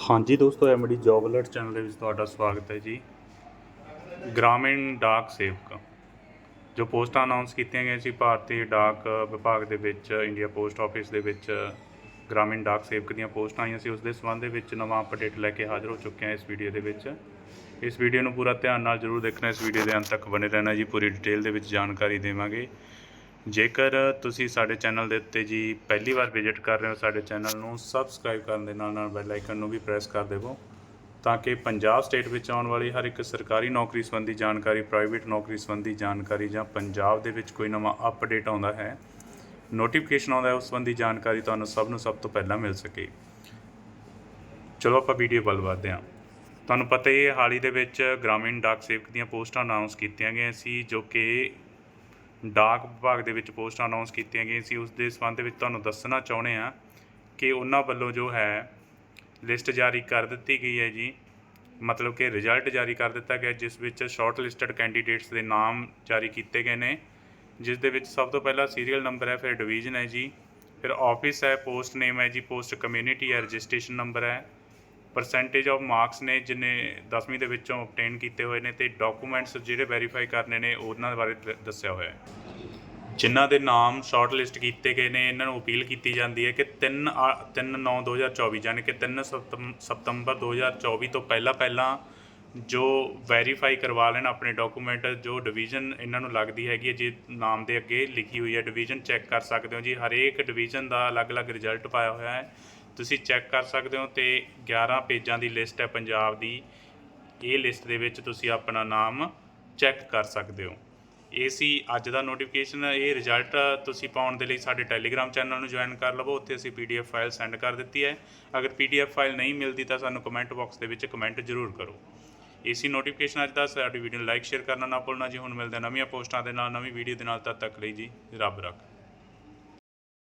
ਹਾਂਜੀ ਦੋਸਤੋ MD job alert channel ਦੇ ਵਿੱਚ ਤੁਹਾਡਾ ਸਵਾਗਤ ਹੈ ਜੀ। ਗ੍ਰਾਮੀਣ ਡਾਕ ਸੇਵਕ, ਜੋ ਪੋਸਟਾਂ ਅਨਾਉਂਸ ਕੀਤੀਆਂ ਗਈਆਂ ਸੀ ਭਾਰਤੀ ਡਾਕ ਵਿਭਾਗ ਦੇ ਵਿੱਚ, ਇੰਡੀਆ ਪੋਸਟ ਆਫਿਸ ਦੇ ਵਿੱਚ, ਗ੍ਰਾਮੀਣ ਡਾਕ ਸੇਵਕ ਦੀਆਂ ਪੋਸਟਾਂ ਆਈਆਂ ਸੀ, ਉਸ ਦੇ ਸੰਬੰਧ ਦੇ ਵਿੱਚ ਨਵਾਂ ਅਪਡੇਟ ਲੈ ਕੇ ਹਾਜ਼ਰ ਹੋ ਚੁੱਕੇ ਹਾਂ ਇਸ ਵੀਡੀਓ ਦੇ ਵਿੱਚ। ਇਸ ਵੀਡੀਓ ਨੂੰ ਪੂਰਾ ਧਿਆਨ ਨਾਲ ਜਰੂਰ ਦੇਖਣਾ, ਇਸ ਵੀਡੀਓ ਦੇ ਅੰਤ ਤੱਕ ਬਨੇ ਰਹਿਣਾ ਜੀ, ਪੂਰੀ ਡਿਟੇਲ ਦੇ ਵਿੱਚ ਜਾਣਕਾਰੀ ਦੇਵਾਂਗੇ। ਜੇਕਰ ਤੁਸੀਂ ਸਾਡੇ ਚੈਨਲ ਦੇ ਉੱਤੇ ਜੀ ਪਹਿਲੀ ਵਾਰ ਵਿਜ਼ਿਟ ਕਰ ਰਹੇ ਹੋ ਸਾਡੇ ਚੈਨਲ ਨੂੰ ਸਬਸਕ੍ਰਾਈਬ ਕਰਨ ਦੇ ਨਾਲ ਨਾਲ ਬੈਲ ਆਈਕਨ ਨੂੰ ਵੀ ਪ੍ਰੈਸ ਕਰ ਦੇਵੋ, ਤਾਂ ਕਿ ਪੰਜਾਬ ਸਟੇਟ ਵਿੱਚ ਆਉਣ ਵਾਲੀ ਹਰ ਇੱਕ ਸਰਕਾਰੀ ਨੌਕਰੀ ਸੰਬੰਧੀ ਜਾਣਕਾਰੀ ਪ੍ਰਾਈਵੇਟ ਨੌਕਰੀ ਸੰਬੰਧੀ ਜਾਣਕਾਰੀ ਜਾਂ ਪੰਜਾਬ ਦੇ ਵਿੱਚ ਕੋਈ ਨਵਾਂ ਅਪਡੇਟ ਆਉਂਦਾ ਹੈ ਨੋਟੀਫਿਕੇਸ਼ਨ ਆਉਂਦਾ ਹੈ, ਉਸ ਸੰਬੰਧੀ ਜਾਣਕਾਰੀ ਤੁਹਾਨੂੰ ਸਭ ਨੂੰ ਸਭ ਤੋਂ ਪਹਿਲਾਂ ਮਿਲ ਸਕੇ। ਚਲੋ ਆਪਾਂ ਵੀਡੀਓ ਵੱਲ ਵਧਦੇ ਹਾਂ। ਤੁਹਾਨੂੰ ਪਤਾ ਹੀ ਹੈ, ਹਾਲ ਹੀ ਦੇ ਵਿੱਚ ਗ੍ਰਾਮੀਣ ਡਾਕ ਸੇਵਕ ਦੀਆਂ ਪੋਸਟਾਂ ਅਨਾਉਂਸ ਕੀਤੀਆਂ ਗਈਆਂ ਸੀ, ਜੋ ਕਿ ਡਾਕ ਵਿਭਾਗ ਦੇ ਵਿੱਚ ਪੋਸਟਾਂ ਅਨਾਉਂਸ ਕੀਤੀਆਂ ਗਈਆਂ ਸੀ। ਉਸ ਦੇ ਸੰਬੰਧ ਵਿੱਚ ਤੁਹਾਨੂੰ ਦੱਸਣਾ ਚਾਹੁੰਦੇ ਆ ਕਿ ਉਹਨਾਂ ਵੱਲੋਂ ਜੋ ਹੈ ਲਿਸਟ ਜਾਰੀ ਕਰ ਦਿੱਤੀ ਗਈ ਹੈ ਜੀ। ਮਤਲਬ ਕਿ ਰਿਜ਼ਲਟ ਜਾਰੀ ਕਰ ਦਿੱਤਾ ਗਿਆ, ਜਿਸ ਵਿੱਚ ਸ਼ਾਰਟ ਲਿਸਟਡ ਕੈਂਡੀਡੇਟਸ ਦੇ ਨਾਮ ਜਾਰੀ ਕੀਤੇ ਗਏ ਨੇ, ਜਿਸ ਦੇ ਵਿੱਚ ਸਭ ਤੋਂ ਪਹਿਲਾਂ ਸੀਰੀਅਲ ਨੰਬਰ ਹੈ, ਫਿਰ ਡਿਵੀਜ਼ਨ ਹੈ ਜੀ। ਫਿਰ ਆਫਿਸ ਹੈ ਪੋਸਟ ਨੇਮ ਹੈ ਜੀ ਪੋਸਟ ਕਮਿਊਨਿਟੀ ਹੈ ਰਜਿਸਟ੍ਰੇਸ਼ਨ ਨੰਬਰ ਹੈ। ਪਰਸੈਂਟੇਜ ਆਫ ਮਾਰਕਸ ਨੇ ਜਿਨੇ 10ਵੀਂ ਦੇ ਵਿੱਚੋਂ ਆਬਟੇਨ ਕੀਤੇ ਹੋਏ ਨੇ ਤੇ ਡਾਕੂਮੈਂਟਸ ਜਿਹੜੇ ਵੈਰੀਫਾਈ ਕਰਨੇ ਨੇ ਉਹਨਾਂ ਬਾਰੇ ਦ- ਦੱਸਿਆ ਹੋਇਆ ਹੈ। ਜਿਨ੍ਹਾਂ ਦੇ ਨਾਮ ਸ਼ਾਰਟ ਲਿਸਟ ਕੀਤੇ ਗਏ ਨੇ, ਇਹਨਾਂ ਨੂੰ ਅਪੀਲ ਕੀਤੀ ਜਾਂਦੀ ਹੈ ਕਿ 3 3 9 2024 ਯਾਨੀ ਕਿ 3 ਸਤੰਮ- ਸਤੰਬਰ 2024 ਤੋਂ ਪਹਿਲਾਂ ਪਹਿਲਾਂ ਜੋ ਵੈਰੀਫਾਈ ਕਰਵਾ ਲੈਣ ਆਪਣੇ ਡਾਕੂਮੈਂਟ ਜੋ ਡਿਵੀਜ਼ਨ ਇਹਨਾਂ ਨੂੰ ਲੱਗਦੀ ਹੈਗੀ ਹੈ, ਜੇ ਨਾਮ ਦੇ ਅੱਗੇ ਲਿਖੀ ਹੋਈ ਹੈ ਡਿਵੀਜ਼ਨ ਚੈੱਕ ਕਰ ਸਕਦੇ ਹੋ ਜੀ। ਹਰੇਕ ਡਿਵੀਜ਼ਨ ਦਾ ਅਲੱਗ-ਅਲੱਗ ਰਿਜ਼ਲਟ ਪਾਇਆ ਹੋਇਆ ਹੈ। ਤੁਸੀਂ ਚੈੱਕ ਕਰ ਸਕਦੇ ਹੋ ਤੇ 11 ਪੇਜਾਂ ਦੀ ਲਿਸਟ ਹੈ ਪੰਜਾਬ ਦੀ। ਇਹ ਲਿਸਟ ਦੇ ਵਿੱਚ ਤੁਸੀਂ ਆਪਣਾ ਨਾਮ ਚੈੱਕ ਕਰ ਸਕਦੇ ਹੋ। ਇਹ ਸੀ ਅੱਜ ਦਾ ਨੋਟੀਫਿਕੇਸ਼ਨ ਇਹ ਰਿਜ਼ਲਟ ਤੁਸੀਂ ਪਾਉਣ ਦੇ ਲਈ ਸਾਡੇ ਟੈਲੀਗ੍ਰਾਮ ਚੈਨਲ ਨੂੰ ਜੁਆਇਨ ਕਰ ਲਵੋ। ਉੱਥੇ ਅਸੀਂ ਪੀਡੀਐਫ ਫਾਈਲ ਸੈਂਡ ਕਰ ਦਿੱਤੀ ਹੈ। ਅਗਰ ਪੀਡੀਐਫ ਫਾਈਲ ਨਹੀਂ ਮਿਲਦੀ ਤਾਂ ਸਾਨੂੰ ਕਮੈਂਟ ਬਾਕਸ ਦੇ ਵਿੱਚ ਕਮੈਂਟ ਜ਼ਰੂਰ ਕਰੋ। ਇਸੀ ਨੋਟੀਫਿਕੇਸ਼ਨ ਅੱਜ ਦਾ। ਸਾਡੀ ਵੀਡੀਓ ਨੂੰ ਲਾਈਕ ਸ਼ੇਅਰ ਕਰਨਾ ਨਾ ਭੁੱਲਣਾ ਜੀ। ਹੁਣ ਮਿਲਦੇ ਨਵੀਆਂ ਪੋਸਟਾਂ ਦੇ ਨਾਲ। ਨਵੀਂ ਵੀਡੀਓ ਦੇ ਨਾਲ ਤਦ ਤੱਕ ਲਈ ਜੀ। ਰੱਬ ਰੱਖ।